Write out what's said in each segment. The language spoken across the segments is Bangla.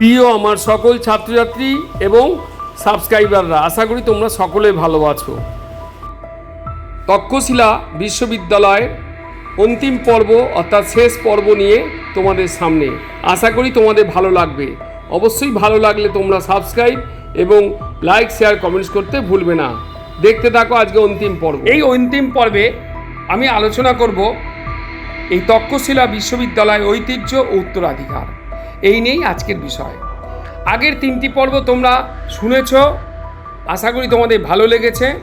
প্রিয় আমার সকল ছাত্রছাত্রী এবং সাবস্ক্রাইবাররা, আশা করি তোমরা সকলে ভালো আছো। তক্ষশিলা বিশ্ববিদ্যালয়ের অন্তিম পর্ব, অর্থাৎ শেষ পর্ব নিয়ে তোমাদের সামনে। আশা করি তোমাদের ভালো লাগবে। অবশ্যই ভালো লাগলে তোমরা সাবস্ক্রাইব এবং লাইক, শেয়ার, কমেন্টস করতে ভুলবে না। দেখতে থাকো আজকে অন্তিম পর্ব। এই অন্তিম পর্বে আমি আলোচনা করব এই তক্ষশিলা বিশ্ববিদ্যালয় ঐতিহ্য ও উত্তরাধিকার। এই নিয়েই আজকের বিষয়। আগের তিনটি পর্ব তোমরা শুনেছ, আশা করি তোমাদের ভালো লেগেছে।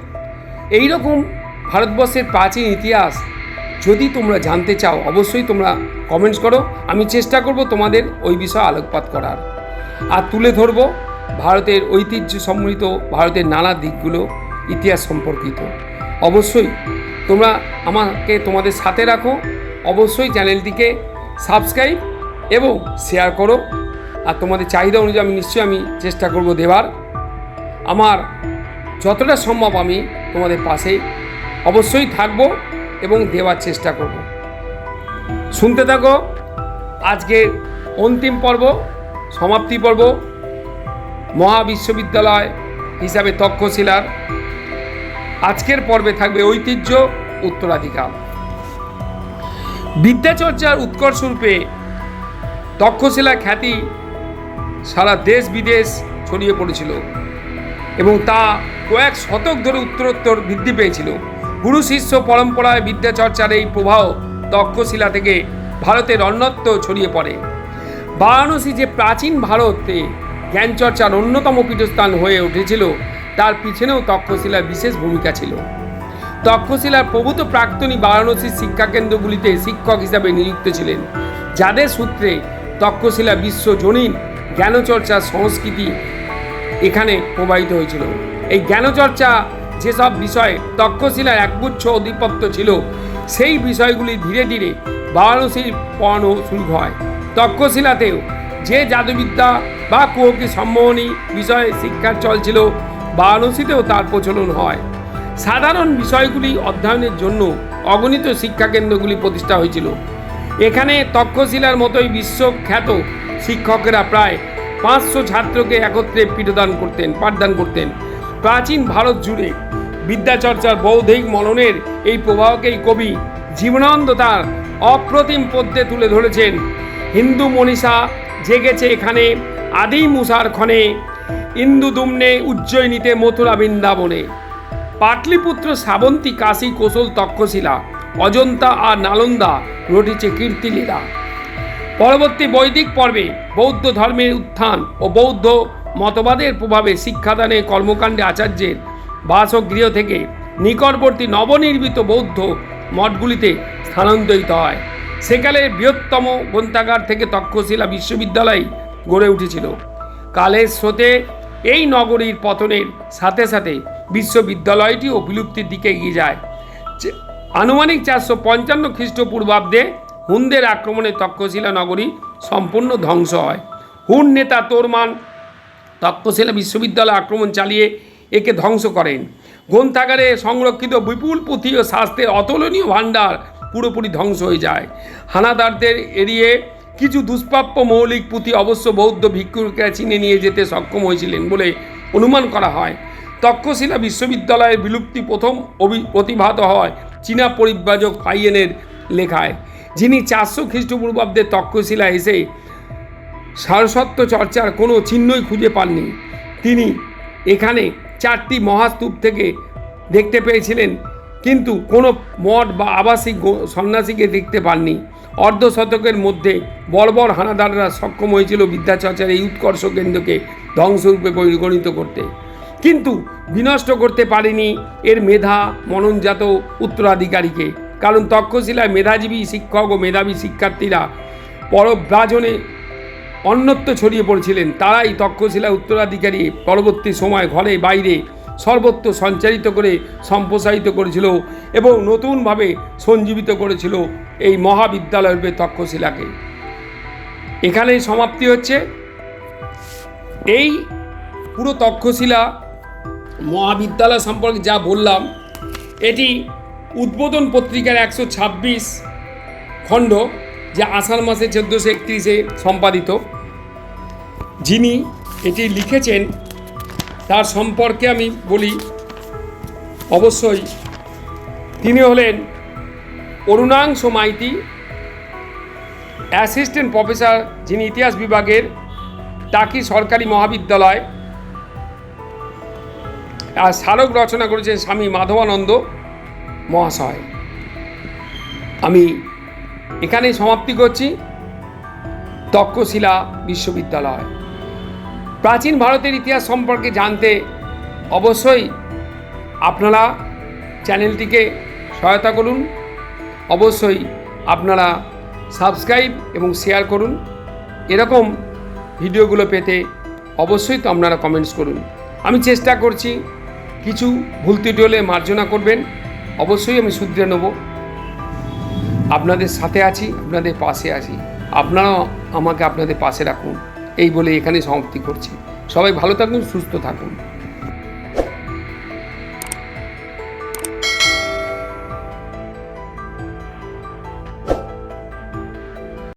এই রকম ভারতবর্ষের প্রাচীন ইতিহাস যদি তোমরা জানতে চাও, অবশ্যই তোমরা কমেন্টস করো। আমি চেষ্টা করব তোমাদের ওই বিষয়ে আলোকপাত করার। আর তুলে ধরব ভারতের ঐতিহ্য সম্মিলিত ভারতের নানা দিকগুলো ইতিহাস সম্পর্কিত। অবশ্যই তোমরা আমাকে তোমাদের সাথে রাখো। অবশ্যই চ্যানেলটিকে সাবস্ক্রাইব এবং শেয়ার করো। আর তোমাদের চাহিদা অনুযায়ী আমি নিশ্চয়ই আমি চেষ্টা করব দেওয়ার আমার যতটা সম্ভব আমি তোমাদের পাশে অবশ্যই থাকব এবং দেওয়ার চেষ্টা করব। শুনতে থাকো আজকের অন্তিম পর্ব, সমাপ্তি পর্ব, মহাবিশ্ববিদ্যালয় হিসাবে তক্ষশিলার। আজকের পর্বে থাকবে ঐতিহ্য, উত্তরাধিকার। বিদ্যাচর্চার উৎকর্ষ রূপে তক্ষশিলা খ্যাতি সারা দেশ বিদেশ ছড়িয়ে পড়েছিল এবং তা কয়েক শতক ধরে উত্তরোত্তর বৃদ্ধি পেয়েছিল। গুরু শিষ্য পরম্পরায় বিদ্যাচর্চার এই প্রবাহ তক্ষশিলা থেকে ভারতের অন্যত্র ছড়িয়ে পড়ে। বারাণসী যে প্রাচীন ভারতে জ্ঞানচর্চার অন্যতম পীঠস্থান হয়ে উঠেছিল, তার পিছনেও তক্ষশিলার বিশেষ ভূমিকা ছিল। তক্ষশিলার প্রভূত প্রাক্তনী বারাণসীর শিক্ষাকেন্দ্রগুলিতে শিক্ষক হিসাবে নিযুক্ত ছিলেন, যাদের সূত্রে তক্ষশিলা বিশ্বজনীন জ্ঞানচর্চা সংস্কৃতি এখানে প্রবাহিত হয়েছিল। এই জ্ঞানচর্চা যেসব বিষয়ে তক্ষশিলার একগুচ্ছ অধিপত্য ছিল, সেই বিষয়গুলি ধীরে ধীরে বারাণসীর পড়ানো শুরু হয়। তক্ষশিলাতেও যে জাদুবিদ্যা বা কুহকি সম্মোহনী বিষয়ে শিক্ষার চলছিল বারাণসীতেও তার প্রচলন হয়। সাধারণ বিষয়গুলি অধ্যয়নের জন্য অগণিত শিক্ষাকেন্দ্রগুলি প্রতিষ্ঠা হয়েছিল। এখানে তক্ষশিলার মতোই বিশ্বখ্যাত শিক্ষকেরা প্রায় পাঁচশো ছাত্রকে একত্রে পিঠদান করতেন, পাঠদান করতেন। প্রাচীন ভারত জুড়ে বিদ্যাচর্চার বৌদ্ধিক মননের এই প্রবাহকেই কবি জীবনানন্দ তার অপ্রতিম পদ্যে তুলে ধরেছেন। হিন্দু মনীষা জেগেছে এখানে আদি মুসার ক্ষণে, ইন্দু দুমনে উজ্জয়িনীতে মথুরা বৃন্দাবনে। পাটলিপুত্র শ্রাবন্তী কাশী কৌশল তক্ষশিলা অজন্তা আর নালন্দা রটিছে কীর্তিলীলা পরবর্তী বৈদিক পর্বে বৌদ্ধ ধর্মের উত্থান ও বৌদ্ধ মতবাদের প্রভাবে শিক্ষাদানে কর্মকাণ্ডে আচার্যের বাসগৃহ থেকে নিকটবর্তী নবনির্মিত বৌদ্ধ মঠগুলিতে স্থানান্তরিত হয়। সেকালের বৃহত্তম গ্রন্থাগার থেকে তক্ষশিলা বিশ্ববিদ্যালয় গড়ে উঠেছিল। কালের স্রোতে এই নগরীর পতনের সাথে সাথে বিশ্ববিদ্যালয়টিও বিলুপ্তির দিকে এগিয়ে যায়। আনুমানিক চারশো পঞ্চান্ন খ্রিস্টপূর্বাব্দে হুনদের আক্রমণে তক্ষশিলা নগরী সম্পূর্ণ ধ্বংস হয়। হুন নেতা তোরমান তক্ষশিলা বিশ্ববিদ্যালয় আক্রমণ চালিয়ে একে ধ্বংস করেন। গ্রন্থাগারে সংরক্ষিত বিপুল পুঁথি ও শাস্ত্রের অতুলনীয় ভাণ্ডার পুরোপুরি ধ্বংস হয়ে যায়। হানাদারদের এড়িয়ে কিছু দুষ্প্রাপ্য মৌলিক পুঁথি অবশ্য বৌদ্ধ ভিক্ষুকেরা চিনে নিয়ে যেতে সক্ষম হয়েছিলেন বলে অনুমান করা হয়। তক্ষশিলা বিশ্ববিদ্যালয়ের বিলুপ্তি প্রথম প্রতিভাত হয় চীনা পরিব্রাজক পাইয়েনের লেখায়। যিনি চারশো খ্রিস্টপূর্বাব্দে তক্ষশিলা এসে সারস্বত্ব চর্চার কোনো চিহ্নই খুঁজে পাননি। তিনি এখানে চারটি মহাস্তূপ থেকে দেখতে পেয়েছিলেন, কিন্তু কোনো মঠ বা আবাসিক সন্ন্যাসীকে দেখতে পাননি। অর্ধ শতকের মধ্যে বর্বর হানাদাররা সক্ষম হয়েছিল বিদ্যাচর্চার এই উৎকর্ষ কেন্দ্রকে ধ্বংসরূপে পরিগণিত করতে। কিন্তু বিনষ্ট করতে পারেনি এর মেধা মননজাত উত্তরাধিকারীকে। কারণ তক্ষশিলায় মেধাজীবী শিক্ষক ও মেধাবী শিক্ষার্থীরা পরব্রাজনে অন্যত্র ছড়িয়ে পড়েছিলেন। তারাই তক্ষশিলা উত্তরাধিকারী পরবর্তী সময় ঘরে বাইরে সর্বত্র সঞ্চারিত করে সম্প্রসারিত করেছিল এবং নতুনভাবে সঞ্জীবিত করেছিল এই মহাবিদ্যালয় রূপে তক্ষশিলাকে। এখানেই সমাপ্তি হচ্ছে। এই পুরো তক্ষশিলা মহাবিদ্যালয় সম্পর্কে যা বললাম, এটি উদ্বোধন পত্রিকার একশো ছাব্বিশ খণ্ড, যা আষাঢ় মাসে চোদ্দোশো একত্রিশে সম্পাদিত। যিনি এটি লিখেছেন, তার সম্পর্কে আমি বলি, অবশ্যই তিনি হলেন অরুণাংশ মাইতি, অ্যাসিস্ট্যান্ট প্রফেসর যিনি ইতিহাস বিভাগের টাকি সরকারি মহাবিদ্যালয় আর স্মারক রচনা করেছেন স্বামী মাধবানন্দ মহাশয়। আমি এখানেই সমাপ্তি করছি। তক্ষশিলা বিশ্ববিদ্যালয়। প্রাচীন ভারতের ইতিহাস সম্পর্কে জানতে অবশ্যই আপনারা চ্যানেলটিকে সহায়তা করুন। অবশ্যই আপনারা সাবস্ক্রাইব এবং শেয়ার করুন। এরকম ভিডিওগুলো পেতে অবশ্যই তো আপনারা কমেন্টস করুন। আমি চেষ্টা করছি কিছু ভুল ত্রুটি হলে মার্জনা করবেন, অবশ্যই আমি শুধরে নেব। আপনাদের সাথে আছি, আপনাদের পাশে আছি। আপনারাও আমাকে আপনাদের পাশে রাখুন। এই বলে এখানে সমাপ্তি করছি। সবাই ভালো থাকুন, সুস্থ থাকুন।